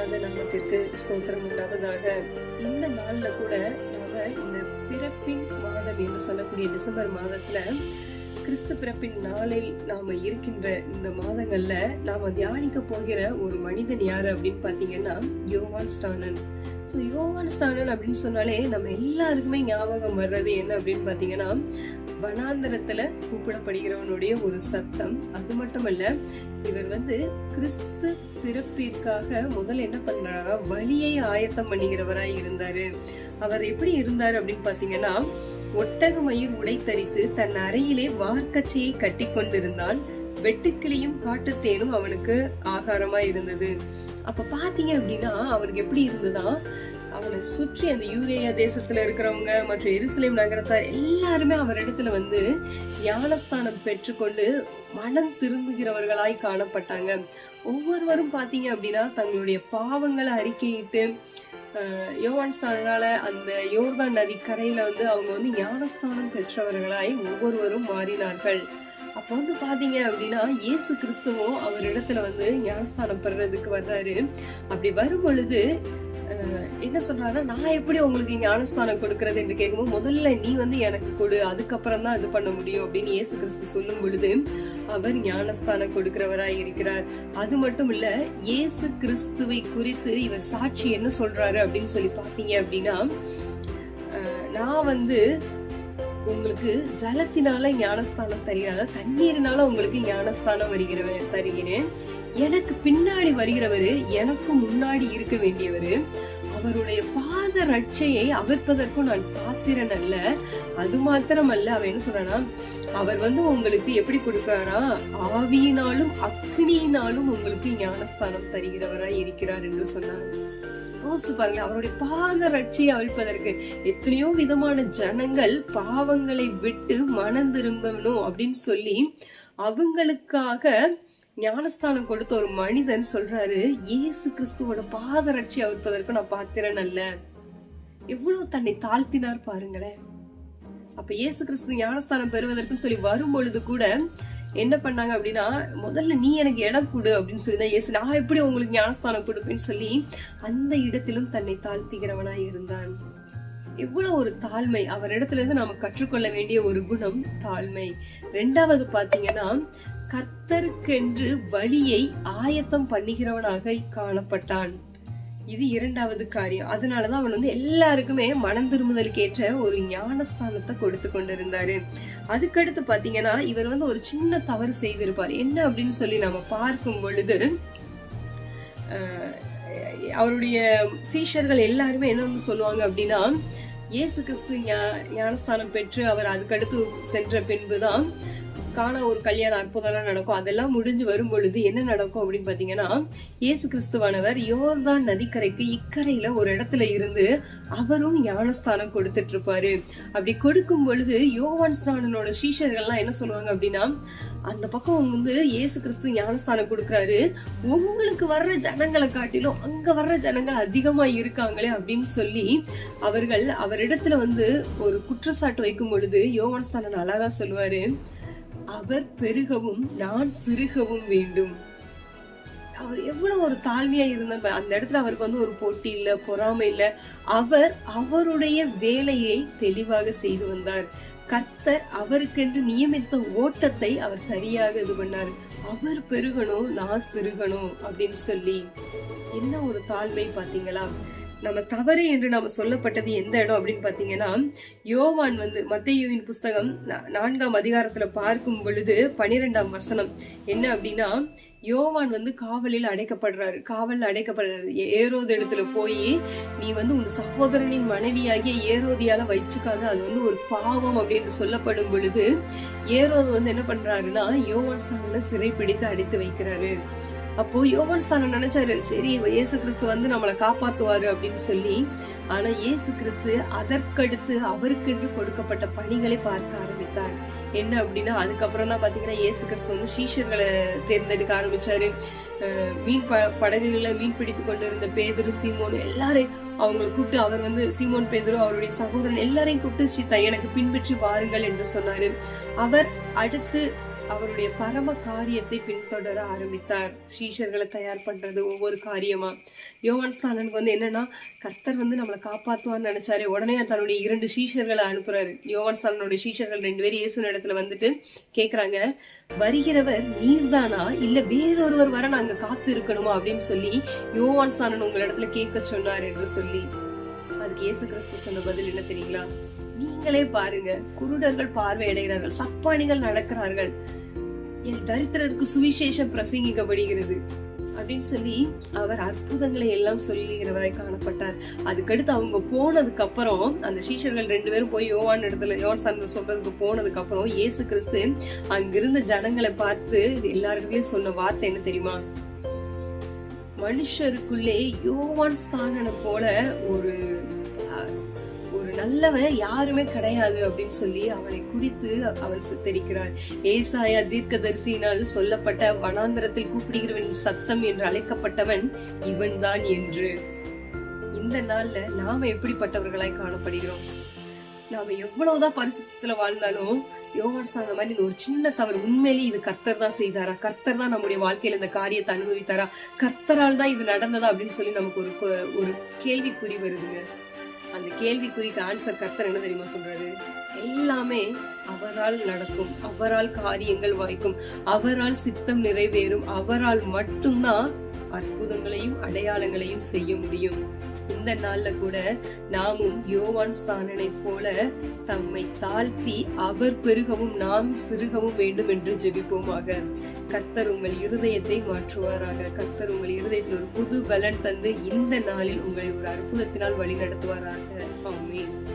இணையில்லாத நாமத்திற்கு ஸ்தோத்திரம் உண்டாவதாக இந்த நாள்ல கூட நாம இந்த பிறப்பின் மாதம் என்று சொல்லக்கூடிய டிசம்பர் மாதத்துல கிறிஸ்து பிறப்பின் நாளில் நாம இருக்கின்ற இந்த மாதங்கள்ல நாம தியானிக்க போகிற ஒரு மனிதன் யாரு அப்படின்னு பாத்தீங்கன்னா யோவான் ஸ்டானன் ஸோ யோவான் ஸ்டானன் அப்படின்னு சொன்னாலே நம்ம எல்லாருக்குமே ஞாபகம் வர்றது என்ன அப்படின்னு பாத்தீங்கன்னா வனாந்தரத்துல கூப்பிடப்படுகிறவனுடைய ஒரு சத்தம். அது மட்டுமல்ல இவர் வந்து கிறிஸ்து பிறப்பிற்காக முதல்ல என்ன பண்றாரா வழியை ஆயத்தம் பண்ணுகிறவராய் இருந்தாரு. அவர் எப்படி இருந்தார் அப்படின்னு பாத்தீங்கன்னா ஒட்டக மயிர் உடை தரித்து தன் அறையிலே வார்க்கச்சையை கட்டி கொண்டிருந்தான். வெட்டுக்கிளியும் காட்டுத்தேனும் அவனுக்கு ஆகாரமா இருந்தது. அப்ப பாத்தீங்க அப்படின்னா அவருக்கு எப்படி இருந்ததா அவனை சுற்றி அந்த யூதேயா தேசத்துல இருக்கிறவங்க மற்றும் எருசலேம் நகரத்தார் எல்லாருமே அவரிடத்துல வந்து ஞானஸ்தானம் பெற்றுக்கொண்டு மனம் திரும்புகிறவர்களாய் காணப்பட்டாங்க. ஒவ்வொருவரும் பாத்தீங்க அப்படின்னா தங்களுடைய பாவங்களை அறிக்கையிட்டு யோவான் ஸ்நானனால அந்த யோர்தான் நதி கரையில வந்து அவங்க வந்து ஞானஸ்தானம் பெற்றவர்களாய் ஒவ்வொருவரும் மாறினார்கள். அப்போ வந்து பாத்தீங்க அப்படின்னா இயேசு கிறிஸ்துவும் அவரிடத்துல வந்து ஞானஸ்தானம் பெறுறதுக்கு வர்றாரு. அப்படி வரும் பொழுது என்ன சொல்றாருன்னா நான் எப்படி உங்களுக்கு ஞானஸ்தானம் கொடுக்கறது என்று கேட்கும்போது முதல்ல நீ வந்து எனக்கு கொடு அதுக்கப்புறம் தான் இது பண்ண முடியும் அப்படின்னு இயேசு கிறிஸ்து சொல்லும் பொழுது அவர் ஞானஸ்தானம் கொடுக்கிறவராய் இருக்கிறார். அது மட்டும் இல்ல இயேசு கிறிஸ்துவை குறித்து இவர் சாட்சி என்ன சொல்றாரு அப்படின்னு சொல்லி பாத்தீங்க அப்படின்னா நான் வந்து உங்களுக்கு ஜலத்தினால ஞானஸ்தானம் தருகிறேன். தண்ணீரினால உங்களுக்கு ஞானஸ்தானம் வருகிற தருகிறேன். எனக்கு பின்னாடி வருகிறவரு எனக்கு முன்னாடி இருக்க வேண்டியவரு அவருடைய பாத ரட்சையை அவிர்ப்பதற்கும் நான் பாத்திரன் அல்ல. அது மாத்திரம் அல்ல அவன் என்ன சொல்றானா அவர் வந்து உங்களுக்கு எப்படி கொடுக்கிறாரா ஆவியினாலும் அக்னியினாலும் உங்களுக்கு ஞானஸ்தானம் தருகிறவராய் இருக்கிறார் என்று சொன்னார். யோசிச்சு பாருங்க அவருடைய பாத ரட்சியை அழிப்பதற்கு எத்தனையோ விதமான ஜனங்கள் பாவங்களை விட்டு மனம் திரும்பணும் அப்படின்னு சொல்லி அவங்களுக்காக ஞானஸ்தானம் கொடுத்த ஒரு மனிதன் சொல்றாரு இயேசு கிறிஸ்துவோட பாத ரட்சி நான் பாத்திரன் அல்ல. எவ்வளவு தன்னை தாழ்த்தினார் பாருங்களேன். அப்ப இயேசு கிறிஸ்து ஞானஸ்தானம் பெறுவதற்குன்னு சொல்லி வரும் பொழுது கூட என்ன பண்ணாங்க அப்படின்னா முதல்ல நீ எனக்கு இடம் கொடு அப்படின்னு சொல்லி தான் இயேசு நான் எப்படி உங்களுக்கு ஞானஸ்தானம் கொடுப்பேன்னு சொல்லி அந்த இடத்திலும் தன்னை தாழ்த்துகிறவனாய் இருந்தான். எவ்வளவு ஒரு தாழ்மை அவரிடத்துல இருந்து நாம கற்றுக்கொள்ள வேண்டிய ஒரு குணம் தாழ்மை. ரெண்டாவது பாத்தீங்கன்னா கர்த்தருக்கென்று வழியை ஆயத்தம் பண்ணுகிறவனாக காணப்பட்டான். இது இரண்டாவது காரியம். அதனாலதான் அவன் வந்து எல்லாருக்குமே மனம் திரும்புதலுக்கு ஏற்ற ஒரு ஞானஸ்தானத்தை கொடுத்து கொண்டிருந்தாரு. அதுக்கடுத்து பாத்தீங்கன்னா இவர் வந்து ஒரு சின்ன தவறு செய்திருப்பார். என்ன அப்படின்னு சொல்லி நம்ம பார்க்கும் பொழுது அவருடைய சீஷர்கள் எல்லாருமே என்ன வந்து சொல்லுவாங்க அப்படின்னா இயேசு கிறிஸ்து ஞானஸ்தானம் பெற்று அவர் அதுக்கடுத்து சென்ற பின்புதான் காண ஒரு கல்யாண அற்புதம்லாம் நடக்கும். அதெல்லாம் முடிஞ்சு வரும் பொழுது என்ன நடக்கும் அப்படின்னு பார்த்தீங்கன்னா இயேசு கிறிஸ்துவானவர் யோர்தான் நதிக்கரைக்கு இக்கரையில ஒரு இடத்துல இருந்து அவரும் ஞானஸ்தானம் கொடுத்துட்டு இருப்பாரு அப்படி கொடுக்கும் பொழுது யோவான் ஸ்நானனோட சீஷர்கள்லாம் என்ன சொல்லுவாங்க அப்படின்னா அந்த பக்கம் வந்து இயேசு கிறிஸ்து ஞானஸ்தானம் கொடுக்குறாரு. உங்களுக்கு வர்ற ஜனங்களை காட்டிலும் அங்க வர்ற ஜனங்கள் அதிகமா இருக்காங்களே அப்படின்னு சொல்லி அவர்கள் அவரிடத்துல வந்து ஒரு குற்றச்சாட்டு வைக்கும் பொழுது யோவான் ஸ்தானன் அழகா சொல்லுவாரு. அவர் பெருகவும் நான் சிறுகவும் வேண்டும். அவர் எவ்வளவு ஒரு தாழ்மையா இருந்தார் அந்த இடத்துல அவருக்கு வந்து ஒரு போட்டி இல்ல பொறாமை இல்ல. அவர் அவருடைய வேலையை தெளிவாக செய்து வந்தார். கர்த்தர் அவருக்கென்று நியமித்த ஓட்டத்தை அவர் சரியாக இது பண்ணார். அவர் பெருகணும் நான் சிறுகணும் அப்படின்னு சொல்லி. என்ன ஒரு தாழ்மை பாத்தீங்களா? நம்ம தவறு என்று நாம் சொல்லப்பட்டது எந்த இடம் அப்படின்னு பார்த்தீங்கன்னா யோவான் வந்து மத்தியுவின் புஸ்தகம் நான்காம் அதிகாரத்தில் பார்க்கும் பொழுது பனிரெண்டாம் வசனம். என்ன அப்படின்னா யோவான் வந்து காவலில் அடைக்கப்படுறாரு. காவலில் அடைக்கப்படுறாரு. ஏரோது இடத்துல போய் நீ வந்து உன் சகோதரனின் மனைவியாகிய ஏரோதியால வச்சுக்காத அது வந்து ஒரு பாவம் அப்படின்னு சொல்லப்படும் பொழுது ஏரோது வந்து என்ன பண்றாருன்னா யோவான் ஸ்தானம்ல சிறை பிடித்து அடைத்து வைக்கிறாரு. அப்போ யோவான் ஸ்தானம் நினைச்சாரு சரி இயேசு கிறிஸ்து வந்து நம்மளை காப்பாத்துவாரு அப்படின்னு சொல்லி. ஆனா இயேசு கிறிஸ்து அதற்கடுத்து அவருக்கென்று கொடுக்கப்பட்ட பணிகளை பார்க்க ஆரம்பித்தார். என்ன அப்படின்னா அதுக்கப்புறம் தான் பாத்தீங்கன்னா இயேசு கிறிஸ்து வந்து சீஷர்களை தேர்ந்தெடுக்க ஆரம்பிச்சாரு. மீன் ப படகுகளை மீன் பிடித்து கொண்டிருந்த பேதரு சீமோன் எல்லாரையும் அவங்களை கூப்பிட்டு அவர் வந்து சீமோன் பேதரு அவருடைய சகோதரன் எல்லாரையும் கூப்பிட்டு "ஸ்ரீ, எனக்கு பின்பற்றி வாருங்கள் என்று சொன்னாரு. அவர் அடுத்து அவருடைய பரம காரியத்தை பின்தொடர ஆரம்பித்தார். ஸ்ரீஷர்களை தயார் பண்றது ஒவ்வொரு காரியமா? யோவான் ஸ்தானனுக்கு வந்து என்னன்னா கர்த்தர் வந்து நம்மளை காப்பாத்துவான்னு நினைச்சாரு. உடனே தன்னுடைய இரண்டு சீஷர்களை அனுப்புறாரு. யோவான் ஸ்தானனுடைய சீஷர்கள் ரெண்டு பேரும் இயேசு இடத்துல வந்துட்டு கேக்குறாங்க வருகிறவர் நீர்தானா? இல்ல வேறொருவர் வர நாங்க காத்து இருக்கணுமா அப்படின்னு சொல்லி யோவான் ஸ்தானன் உங்கள் இடத்துல கேட்க சொன்னார் என்று சொல்லி அதுக்கு இயேசு கிறிஸ்து சொன்ன பதில் என்ன தெரியுங்களா? நீங்களே பாருங்க. குருடர்கள் பார்வையடைகிறார்கள். சப்பானிகள் நடக்கிறார்கள். என் தரித்திரருக்கு சுவிசேஷம் பிரசங்கிக்கப்படுகிறது. அப்படின்னு சொல்லி அவர் அற்புதங்களை எல்லாம் சொல்லுகிறவராய் காணப்பட்டார். அதுக்கடுத்து அவங்க போனதுக்கு அப்புறம் அந்த சீஷர்கள் ரெண்டு பேரும் போய் யோவான் இடத்துல யோவான் சார்ந்த சொல்றதுக்கு போனதுக்கு அப்புறம் இயேசு கிறிஸ்து அங்கிருந்த ஜனங்களை பார்த்து எல்லாருக்கும் சொன்ன வார்த்தை என்ன தெரியுமா? மனுஷருக்குள்ளே யோவான் ஸ்தானனை போல ஒரு அஹ், ஒரு நல்லவன் யாருமே கிடையாது அப்படின்னு சொல்லி அவனை குறித்து அவன் சித்தரிக்கிறார் ஏசாயா தீர்க்கதரிசியினால் சொல்லப்பட்ட வனாந்தரத்தில் கூப்பிடுகிறவன் சத்தம் என்று அழைக்கப்பட்டவன் இவன்தான் என்று. இந்த நாள்ல நாம எப்படிப்பட்டவர்களாய் காணப்படுகிறோம்? நாம எவ்வளவுதான் பரிசுத்தத்துல வாழ்ந்தாலும் யோகான் ஸ்தானம் மாதிரி இந்த ஒரு சின்ன தவறு உண்மையிலேயே இது கர்த்தர் தான் செய்தாரா? கர்த்தர் தான் நம்முடைய வாழ்க்கையில இந்த காரியத்தை அனுபவித்தாரா? கர்த்தரால் தான் இது நடந்ததா அப்படின்னு சொல்லி நமக்கு ஒரு ஒரு கேள்விக்குறி வருதுங்க. அந்த கேள்விக்குறிக்கு ஆன்சர் கர்த்தர் என்ன தெரியுமா சொல்றாரு? எல்லாமே அவரால் நடக்கும் அவரால் காரியங்கள் வாய்க்கும் அவரால் சித்தம் நிறைவேறும் அவரால் மட்டும்தான் அற்புதங்களையும் அடையாளங்களையும் செய்ய முடியும். இந்த நாள்ல கூட நாமும் யோவான் ஸ்தானனை போல தம்மை தாழ்த்தி அவர் பெருகவும் நாம் சிறுகவும் வேண்டும் என்று ஜெபிப்போமாக. கர்த்தர் உங்கள் இருதயத்தை மாற்றுவாராக. கர்த்தர் உங்கள் இருதயத்தில் ஒரு புது பலன் தந்து இந்த நாளில் உங்களை ஒரு அற்புதத்தினால் வழி நடத்துவாராக ஆமென்.